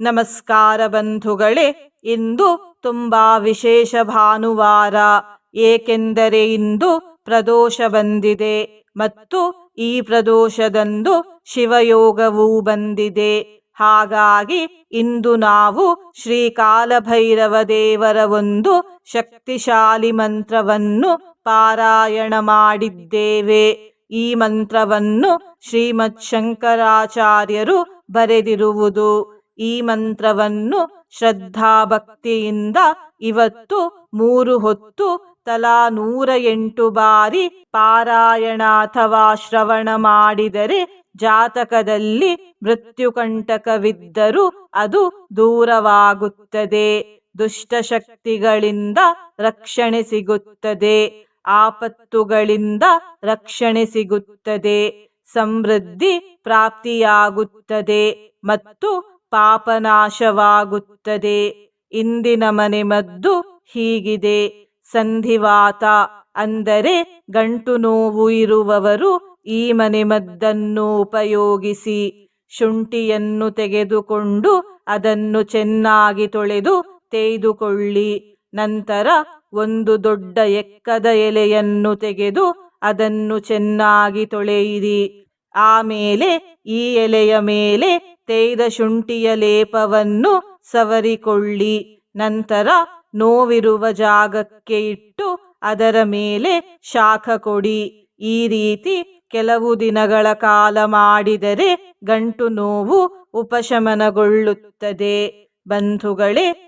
ನಮಸ್ಕಾರ ಬಂಧುಗಳೇ, ಇಂದು ತುಂಬಾ ವಿಶೇಷ ಭಾನುವಾರ. ಏಕೆಂದರೆ ಇಂದು ಪ್ರದೋಷ ಬಂದಿದೆ ಮತ್ತು ಈ ಪ್ರದೋಷದಂದು ಶಿವಯೋಗವೂ ಬಂದಿದೆ. ಹಾಗಾಗಿ ಇಂದು ನಾವು ಶ್ರೀ ಕಾಲಭೈರವ ದೇವರ ಒಂದು ಶಕ್ತಿಶಾಲಿ ಮಂತ್ರವನ್ನು ಪಾರಾಯಣ ಮಾಡಿದ್ದೇವೆ. ಈ ಮಂತ್ರವನ್ನು ಶ್ರೀಮತ್ ಶಂಕರಾಚಾರ್ಯರು ಬರೆದಿರುವುದು. ಈ ಮಂತ್ರವನ್ನು ಶ್ರದ್ಧಾಭಕ್ತಿಯಿಂದ ಇವತ್ತು ಮೂರು ಹೊತ್ತು ತಲಾ ನೂರ ಎಂಟು ಬಾರಿ ಪಾರಾಯಣ ಅಥವಾ ಶ್ರವಣ ಮಾಡಿದರೆ ಜಾತಕದಲ್ಲಿ ಮೃತ್ಯುಕಂಟಕವಿದ್ದರೂ ಅದು ದೂರವಾಗುತ್ತದೆ. ದುಷ್ಟಶಕ್ತಿಗಳಿಂದ ರಕ್ಷಣೆ ಸಿಗುತ್ತದೆ. ಆಪತ್ತುಗಳಿಂದ ರಕ್ಷಣೆ ಸಿಗುತ್ತದೆ. ಸಮೃದ್ಧಿ ಪ್ರಾಪ್ತಿಯಾಗುತ್ತದೆ ಮತ್ತು ಪಾಪನಾಶವಾಗುತ್ತದೆ. ಇಂದಿನ ಮನೆ ಮದ್ದು ಹೀಗಿದೆ. ಸಂಧಿವಾತ ಅಂದರೆ ಗಂಟು ನೋವು ಇರುವವರು ಈ ಮನೆ ಮದ್ದನ್ನು ಉಪಯೋಗಿಸಿ ಶುಂಠಿಯನ್ನು ತೆಗೆದುಕೊಂಡು ಅದನ್ನು ಚೆನ್ನಾಗಿ ತೊಳೆದು ತೆಗೆದುಕೊಳ್ಳಿ ನಂತರ ಒಂದು ದೊಡ್ಡ ಎಕ್ಕದ ಎಲೆಯನ್ನು ತೆಗೆದು ಅದನ್ನು ಚೆನ್ನಾಗಿ ತೊಳೆಯಿರಿ. ಆಮೇಲೆ ಈ ಎಲೆಯ ಮೇಲೆ ತೇಯ್ದ ಶುಂಠಿಯ ಲೇಪವನ್ನು ಸವರಿಕೊಳ್ಳಿ. ನಂತರ ನೋವಿರುವ ಜಾಗಕ್ಕೆ ಇಟ್ಟು ಅದರ ಮೇಲೆ ಶಾಖ ಕೊಡಿ. ಈ ರೀತಿ ಕೆಲವು ದಿನಗಳ ಕಾಲ ಮಾಡಿದರೆ ಗಂಟು ನೋವು ಉಪಶಮನಗೊಳ್ಳುತ್ತದೆ. ಬಂಧುಗಳೇ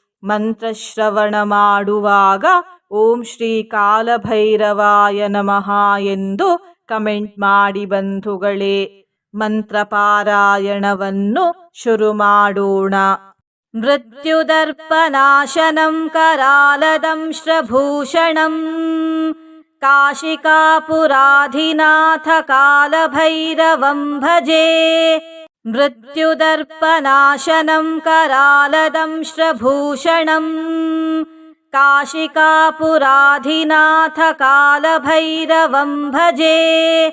ಮಂತ್ರಶ್ರವಣ ಮಾಡುವಾಗ ಓಂ ಶ್ರೀ ಕಾಲಭೈರವಾಯ ನಮಃ ಎಂದು ಕಮೆಂಟ್ ಮಾಡಿ ಬಂಧುಗಳೇ ಮಂತ್ರಪಾರಾಯಣವನ್ನು ಶುರು ಮಾಡೋಣ मृत्युदर्पनाशनं करालदंश्रभूषणम् काशिकापुराधिनाथ कालभैरवं भजे मृत्युदर्पनाशनं करालदंश्रभूषणम् काशिकापुराधिनाथ कालभैरवं भजे।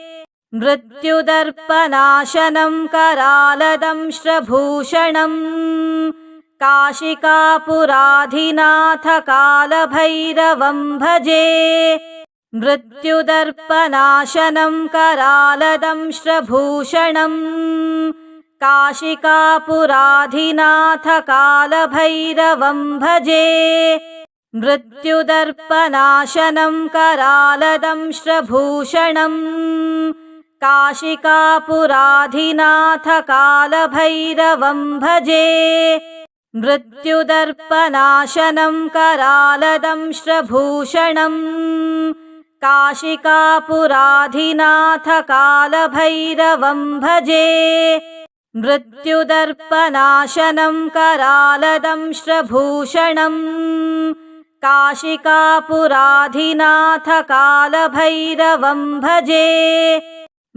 मृत्युदर्पनाशनं करालदंश्रभूषणम् काशिकापुराधिनाथ कालभैरवं भजे। मृत्युदर्पनाशनं करालदंश्रभूषणम् काशिकापुराधिनाथ कालभैरवं भजे। मृत्युदर्पनाशनं करालदंश्रभूषणम् कालभैरवं भजे। मृत्युदर्पनाशनं करालदंश्रभूषणम् कालभैरवं भजे मृत्युदर्पनाशनं करालदंश्रभूषणम् काशिकापुराधिनाथ कालभैरवं भजे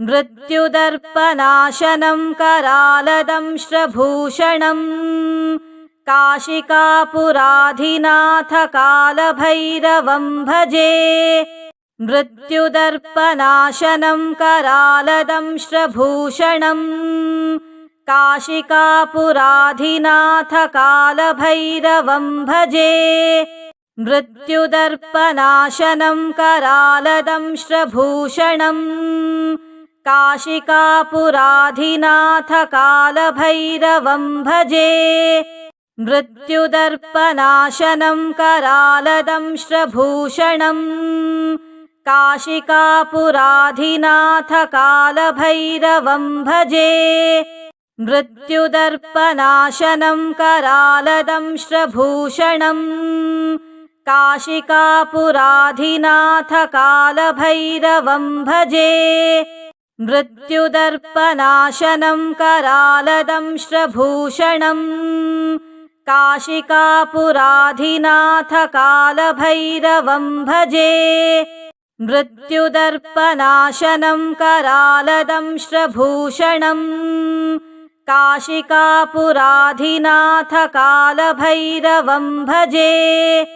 मृत्युदर्पनाशनं करालदंश्रभूषणम् काशिकापुराधिनाथ कालभैरवं भजे मृत्युदर्पनाशनं करालदंश्रभूषणम् काशिकापुराधिनाथ कालभैरवं भजे। मृत्युदर्पनाशनं करालदंश्रभूषणम् काशिकापुराधिनाथ कालभैरवं भजे। मृत्युदर्पनाशनं करालदंश्रभूषणम् काशिकापुराधिनाथ कालभैरवं भजे मृत्युदर्पनाशनं करालदंश्रभूषणम् काशिकापुराधिनाथ कालभैरवं भजे मृत्युदर्पनाशनं करालदंश्रभूषणम् काशिकापुराधिनाथकालभैरवं भजे मृत्युदर्पनाशनं करालदंश्रभूषणम् काशिकापुराधिनाथकालभैरवं भजे।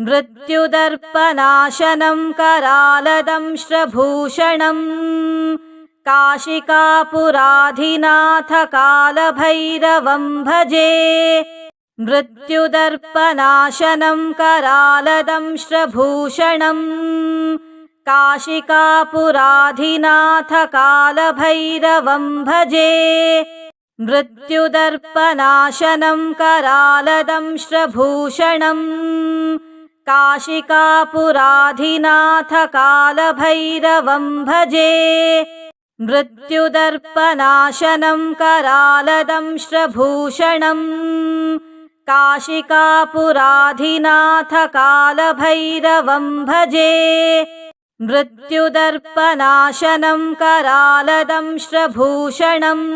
मृत्युदर्पनाशनं करालदंश्रभूषणम् काशिकापुराधिनाथकालभैरवं भजे। मृत्युदर्पनाशनं करालदंश्रभूषणम् काशिकापुराधिनाथकालभैरवं भजे मृत्युदर्पनाशनं करालदंश्रभूषणम् काशिकापुराधिनाथकालभैरवं भजे मृत्युदर्पनाशनं करालदंश्रभूषणम् काशिकापुराधिनाथकालभैरवं भजे मृत्युदर्पनाशनं करालदंश्रभूषणम्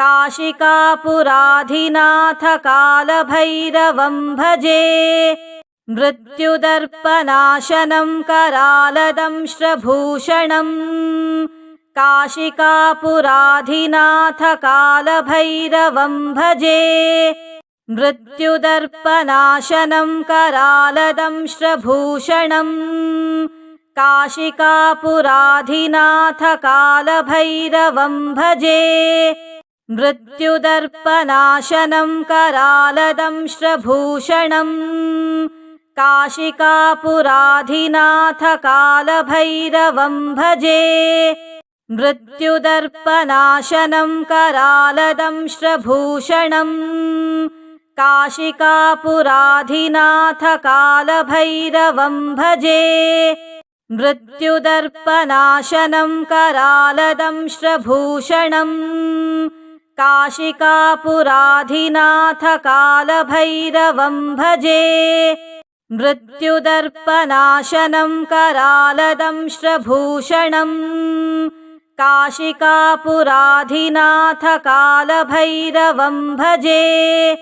काशिकापुराधिनाथकालभैरवं भजे। मृत्युदर्पनाशनं करालदंश्रभूषणम् काशिकापुराधिनाथकालभैरवं भजे। मृत्युदर्पनाशनं करालदंश्रभूषणम् काशिकापुराधिनाथकालभैरवं भजे मृत्युदर्पनाशनं करालदंश्रभूषणम् काशिकापुराधिनाथकालभैरवं भजे मृत्युदर्पनाशनं करालदंश्रभूषणम् काशिकापुराधिनाथकालभैरवं भजे मृत्युदर्पनाशनं करालदंश्रभूषणम् काशिकापुराधिनाथकालभैरवं भजे। मृत्युदर्पनाशनं करालदंश्रभूषणम् काशिकापुराधिनाथकालभैरवं भजे।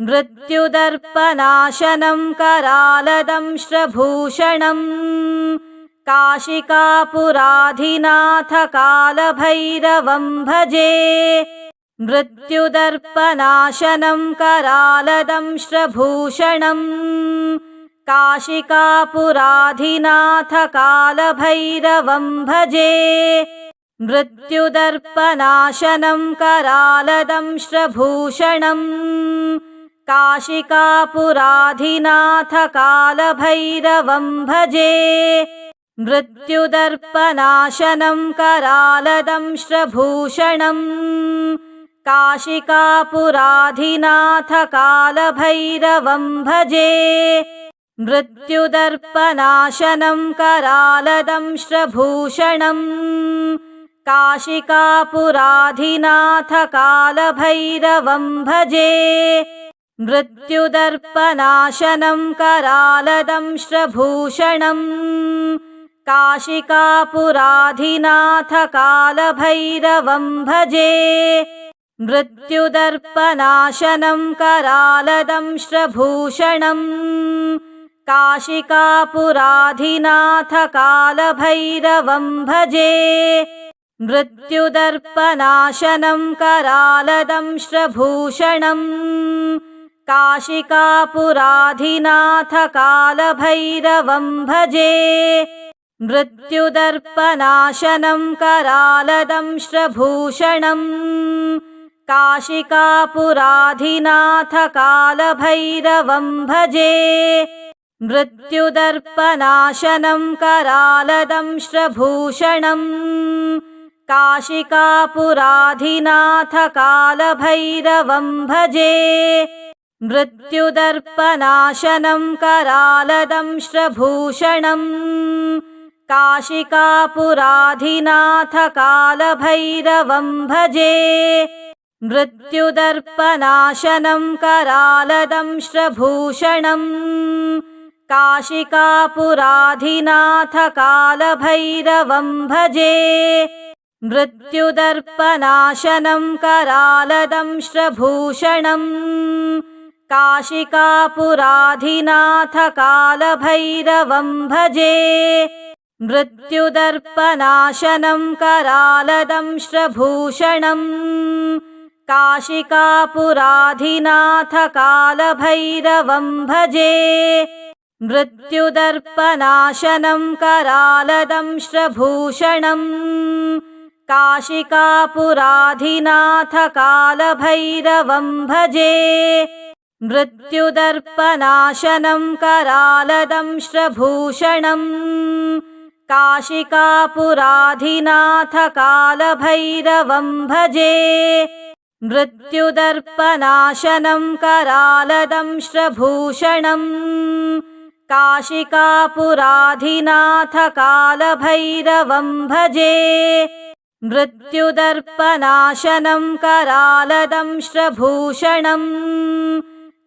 मृत्युदर्पनाशनं करालदंश्रभूषणम् काशिकापुराधिनाथकालभैरवं भजे मृत्युदर्पनाशनं करालदंश्रभूषणम् काशिकापुराधिनाथकालभैरवं भजे। मृत्युदर्पनाशनं करालदंश्रभूषणम् काशिकापुराधिनाथकालभैरवं भजे। मृत्युदर्पनाशनं करालदंश्रभूषणम् काशिकापुराधिनाथकालभैरवं भजे। मृत्युदर्पनाशनं करालदंश्रभूषणम् काशिकापुराधिनाथकालभैरवं भजे। मृत्युदर्पनाशनं करालदंश्रभूषणम् काशिकापुराधिनाथकालभैरवं भजे मृत्युदर्पनाशनं करालदंश्रभूषणम् काशिकापुराधिनाथकालभैरवं भजे। मृत्युदर्पनाशनं करालदंश्रभूषणम् काशिकापुराधिनाथकालभैरवं भजे। मृत्युदर्पनाशनं करालदंश्रभूषणम् काशिकापुराधिनाथकालभैरवं भजे। मृत्युदर्पनाशनं करालदंश्रभूषणम् काशिकापुराधिनाथकालभैरवं भजे। मृत्युदर्पनाशनं करालदंश्रभूषणम् काशिकापुराधिनाथकालभैरवं भजे। मृत्युदर्पनाशनं करालदंश्रभूषणम् काशिकापुराधिनाथकालभैरवं भजे। मृत्युदर्पनाशनं करालदंश्रभूषणम् काशिकापुराधिनाथ कालभैरवं भजे। मृत्युदर्पनाशनं करालदंश्रभूषणम् काशिकापुराधिनाथ कालभैरवं भजे। मृत्युदर्पनाशनं करालदंश्रभूषणम् काशिकापुराधिनाथ कालभैरवं भजे। मृत्युदर्पनाशनं करालदंश्रभूषणम् काशिकापुराधिनाथ कालभैरवं भजे मृत्युदर्पनाशनं करालदंश्रभूषणम् काशिकापुराधिनाथ कालभैरवं भजे। मृत्युदर्पनाशनं करालदंश्रभूषणम्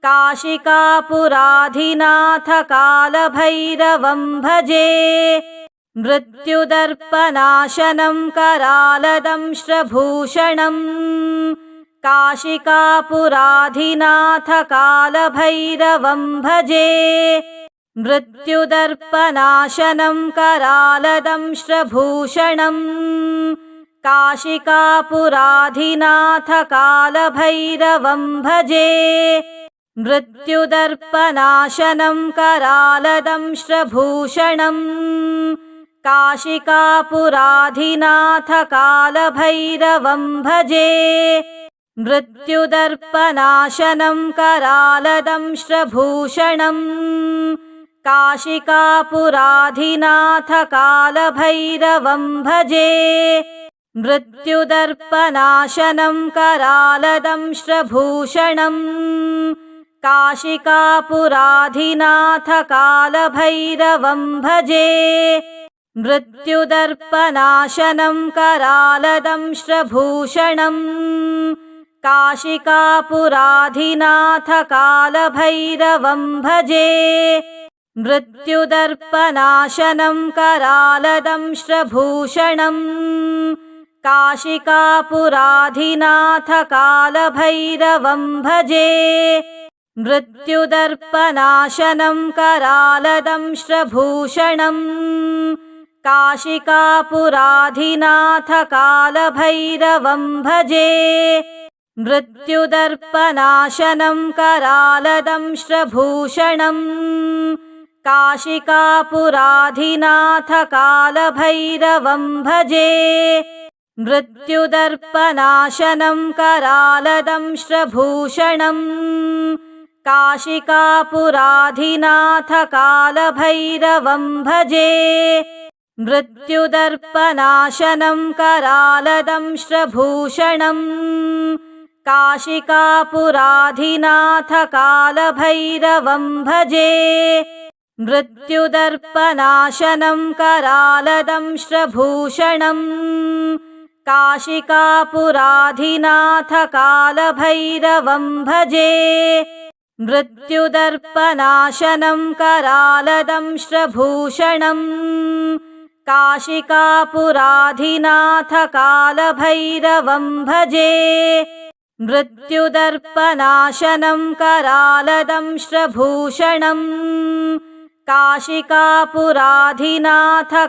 काशिकापुराधिनाथ कालभैरवं भजे। मृत्युदर्पनाशनं करालदंश्रभूषणम् काशिकापुराधिनाथ कालभैरवं भजे। मृत्युदर्पनाशनं करालदंश्रभूषणम् काशिकापुराधिनाथ कालभैरवं भजे। मृत्युदर्पनाशनं करालदंश्रभूषणम् काशिकापुराधिनाथ कालभैरवं भजे मृत्युदर्पनाशनं करालदंश्रभूषणम् काशिकापुराधिनाथ कालभैरवं भजे मृत्युदर्पनाशनं करालदंश्रभूषणम् काशिकापुराधिनाथ कालभैरवं भजे मृत्युदर्पनाशनं करालदंश्रभूषणम् काशिकापुराधिनाथ कालभैरवं भजे। मृत्युदर्पनाशनं करालदंश्रभूषणम् काशिकापुराधिनाथ कालभैरवं भजे। मृत्युदर्पनाशनं करालदंश्रभूषणम् काशिकापुराधिनाथ कालभैरवं भजे मृत्युदर्पनाशनं करालदंश्रभूषणम् काशिकापुराधिनाथ कालभैरवं भजे मृत्युदर्पनाशनं करालदंश्रभूषणम् काशिकापुराधिनाथ कालभैरवं भजे मृत्युदर्पनाशनं करालदंश्रभूषणम् काशिकापुराधिनाथ कालभैरवं भजे। मृत्युदर्पनाशनं करालदंश्रभूषणम् काशिकापुराधिनाथ कालभैरवं भजे। मृत्युदर्पनाशनं करालदंश्रभूषणम् काशिकापुराधिनाथ कालभैरवं भजे मृत्युदर्पनाशनं करालदंश्रभूषणम् काशिकापुराधिनाथ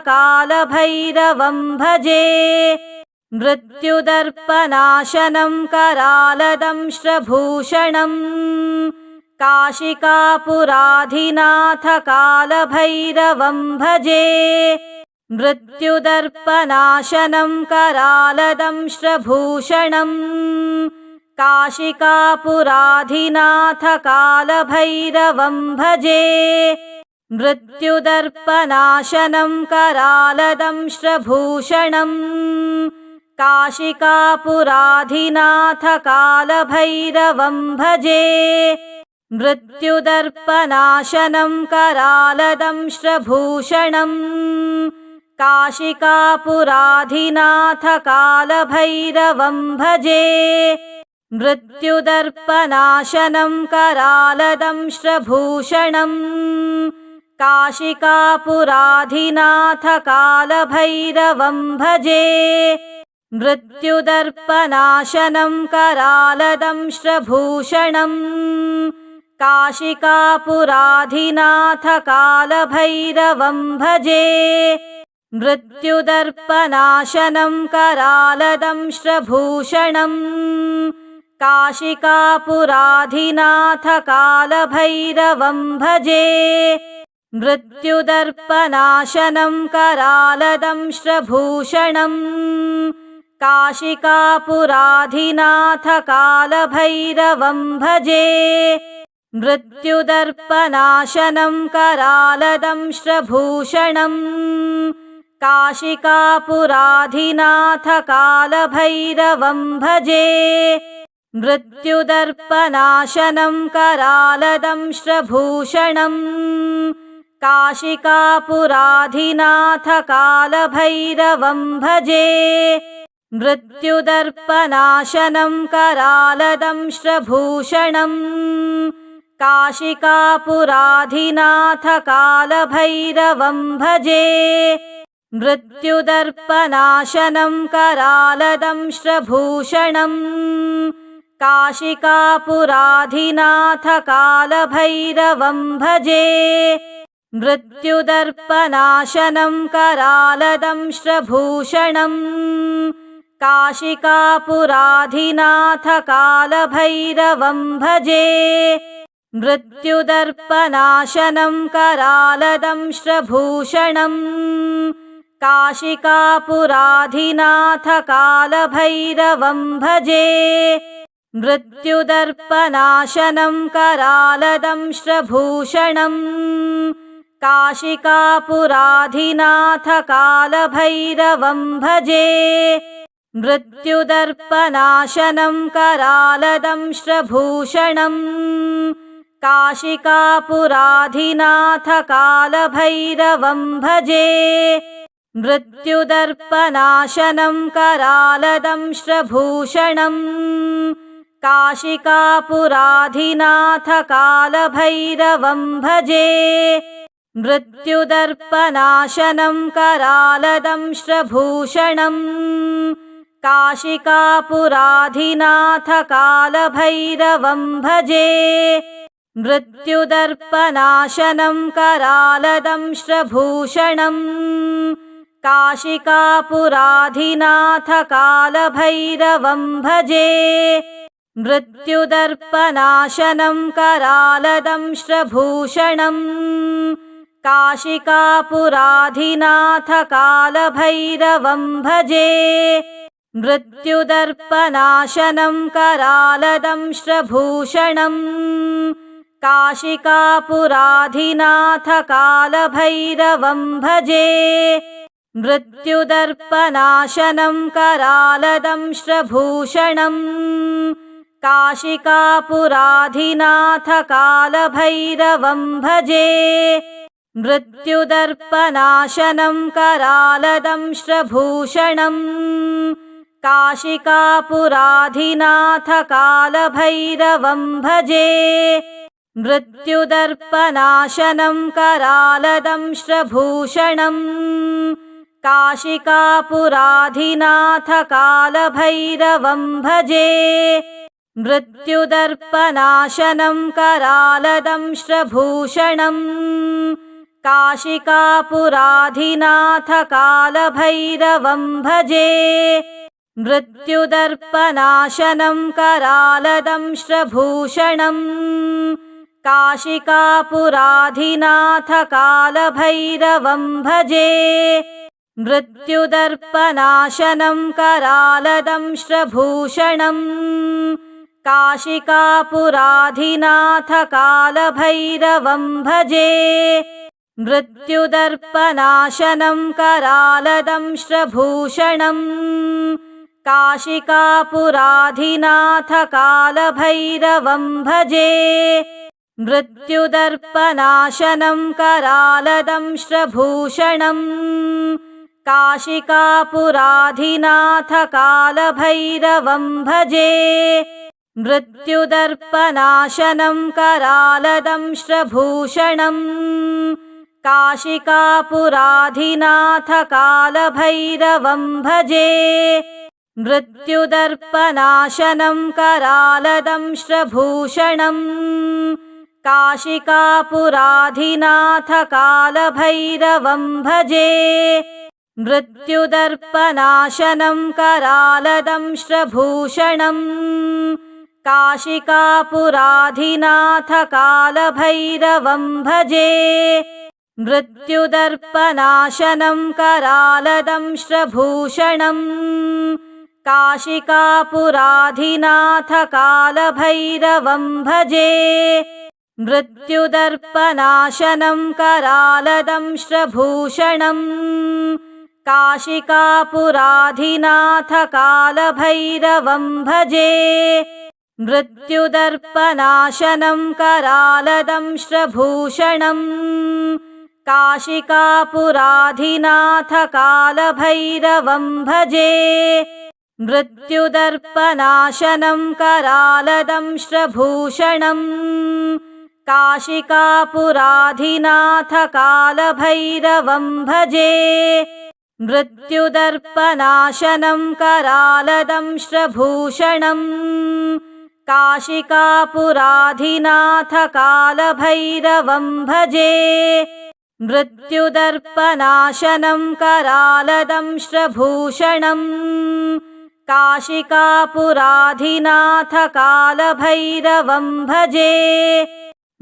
कालभैरवं भजे मृत्युदर्पनाशनं करालदंश्रभूषणम् काशिकापुराधिनाथ कालभैरवं भजे मृत्युदर्पनाशनं करालदंश्रभूषणम् काशिकापुराधिनाथ कालभैरवं भजे। मृत्युदर्पनाशनं करालदंश्रभूषणम् काशिकापुराधिनाथ कालभैरवं भजे। मृत्युदर्पनाशनं करालदंश्रभूषणम् काशिकापुराधिनाथ कालभैरवं भजे मृत्युदर्पनाशनं करालदंश्रभूषणम् काशिकापुराधिनाथ कालभैरवं भजे मृत्युदर्पनाशनं करालदंश्रभूषणम् काशिकापुराधिनाथ कालभैरवं भजे मृत्युदर्पनाशनं करालदंश्रभूषणम् काशिकापुराधिनाथ कालभैरवं भजे। मृत्युदर्पनाशनं करालदंश्रभूषणम् काशिकापुराधिनाथ कालभैरवं भजे। मृत्युदर्पनाशनं करालदंश्रभूषणम् काशिकापुराधिनाथ कालभैरवं भजे मृत्युदर्पनाशनं करालदंश्रभूषणम् काशिकापुराधिनाथ कालभैरवं भजे। मृत्युदर्पनाशनं करालदंश्रभूषणम् काशिकापुराधिनाथ कालभैरवं भजे। मृत्युदर्पनाशनं करालदंश्रभूषणम् काशिकापुराधिनाथ कालभैरवं भजे। मृत्युदर्पनाशनं करालदंश्रभूषणम् काशिकापुराधिनाथ कालभैरवं भजे। मृत्युदर्पनाशनं करालदंश्रभूषणम् काशिकापुराधिनाथ कालभैरवं भजे मृत्युदर्पनाशनं करालदंश्रभूषणम् काशिकापुराधिनाथ कालभैरवं भजे। मृत्युदर्पनाशनं करालदंश्रभूषणम् काशिकापुराधिनाथ कालभैरवं भजे। मृत्युदर्पनाशनं करालदंश्रभूषणम् काशिकापुराधिनाथ कालभैरवं भजे। मृत्युदर्पनाशनं करालदंश्रभूषणम् काशिकापुराधिनाथ कालभैरवं भजे। मृत्युदर्पनाशनं करालदंश्रभूषणम् काशिकापुराधिनाथ कालभैरवं भजे मृत्युदर्पनाशनं करालदंश्रभूषणम् काशिकापुराधिनाथ कालभैरवं भजे मृत्युदर्पनाशनं करालदंश्रभूषणम् काशिकापुराधिनाथ कालभैरवं भजे मृत्युदर्पनाशनं करालदंश्रभूषणम् काशिकापुराधिनाथ कालभैरवं भजे। मृत्युदर्पनाशनं करालदंश्रभूषणम् काशिकापुराधिनाथ कालभैरवं भजे। मृत्युदर्पनाशनं करालदंश्रभूषणम् काशिकापुराधिनाथ कालभैरवं भजे मृत्युदर्पनाशनं करालदंश्रभूषणम् काशिकापुराधिनाथ कालभैरवं भजे मृत्युदर्पनाशनं करालदंश्रभूषणम् काशिकापुराधिनाथ कालभैरवं भजे मृत्युदर्पनाशनं करालदंश्रभूषणम् काशिकापुराधिनाथ कालभैरवं भजे। मृत्युदर्पनाशनं करालदंश्रभूषणम् कालभैरवं भजे। मृत्युदर्पनाशनं करालदंश्रभूषणम् कालभैरवं भजे मृत्युदर्पनाशनं करालदंश्रभूषणम् काशिकापुराधिनाथ कालभैरवं भजे। मृत्युदर्पनाशनं करालदंश्रभूषणम् काशिकापुराधिनाथ कालभैरवं भजे। मृत्युदर्पनाशनं करालदंश्रभूषणम् काशिकापुराधिनाथ कालभैरवं भजे। मृत्युदर्पनाशनं करालदंश्रभूषणम् कालभैरवं भजे। मृत्युदर्पनाशनं करालदंश्रभूषणम् कालभैरवं भजे मृत्युदर्पनाशनं करालदंश्रभूषणम् काशिकापुराधिनाथ कालभैरवं भजे मृत्युदर्पनाशनं करालदंश्रभूषणम् काशिकापुराधिनाथ कालभैरवं भजे मृत्युदर्पनाशनं करालदंश्रभूषणम् काशिकापुराधिनाथ कालभैरवं भजे। मृत्युदर्पनाशनं करालदंश्रभूषणम् काशिकापुराधिनाथ कालभैरवं भजे।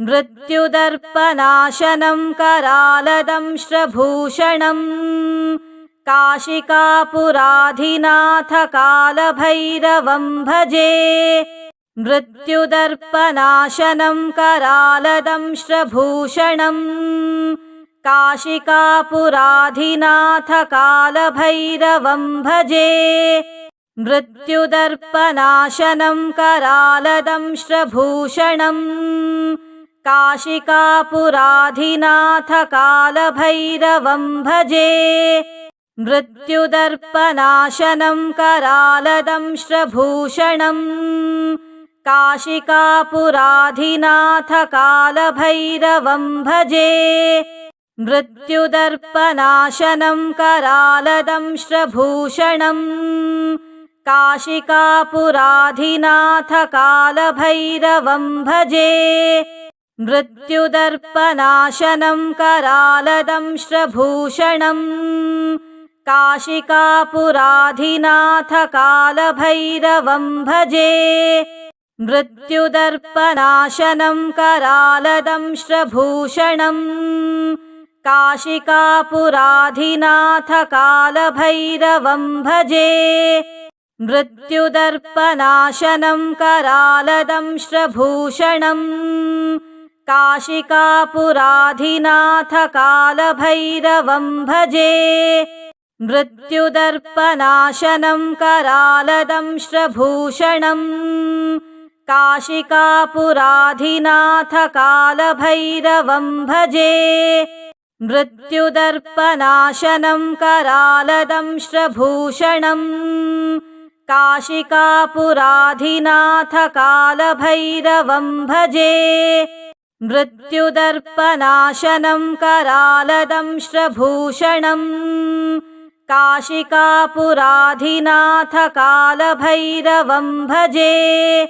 मृत्युदर्पनाशनं करालदंश्रभूषणम् काशिकापुराधिनाथ कालभैरवं भजे मृत्युदर्पनाशनं करालदंश्रभूषणम् काशिकापुराधिनाथ कालभैरवं भजे मृत्युदर्पनाशनं करालदंश्रभूषणम् काशिकापुराधिनाथ कालभैरवं भजे मृत्युदर्पनाशनं करालदंश्रभूषणम् काशिकापुराधिनाथ कालभैरवं भजे। मृत्युदर्पनाशनं करालदंश्रभूषणम् काशिकापुराधिनाथ कालभैरवं भजे। मृत्युदर्पनाशनं करालदंश्रभूषणम् काशिकापुराधिनाथ कालभैरवं भजे मृत्युदर्पनाशनं करालदंश्रभूषणम् काशिकापुराधिनाथ कालभैरवं भजे मृत्युदर्पनाशनं करालदंश्रभूषणम् काशिकापुराधिनाथ कालभैरवं भजे मृत्युदर्पनाशनं करालदंश्रभूषणम् काशिकापुराधिनाथ कालभैरवं भजे। मृत्युदर्पनाशनं करालदंश्रभूषणम् काशिकापुराधिनाथ कालभैरवं भजे। मृत्युदर्पनाशनं करालदंश्रभूषणम् काशिकापुराधिनाथ कालभैरवं भजे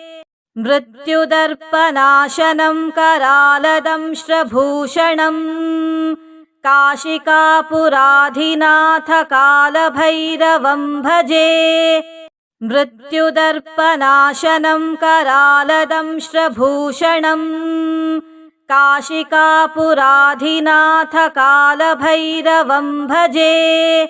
मृत्युदर्पनाशनं करालदंश्रभूषणम् काशिकापुराधिनाथ कालभैरवं भजे। मृत्युदर्पनाशनं करालदंश्रभूषणम् काशिकापुराधिनाथ कालभैरवं भजे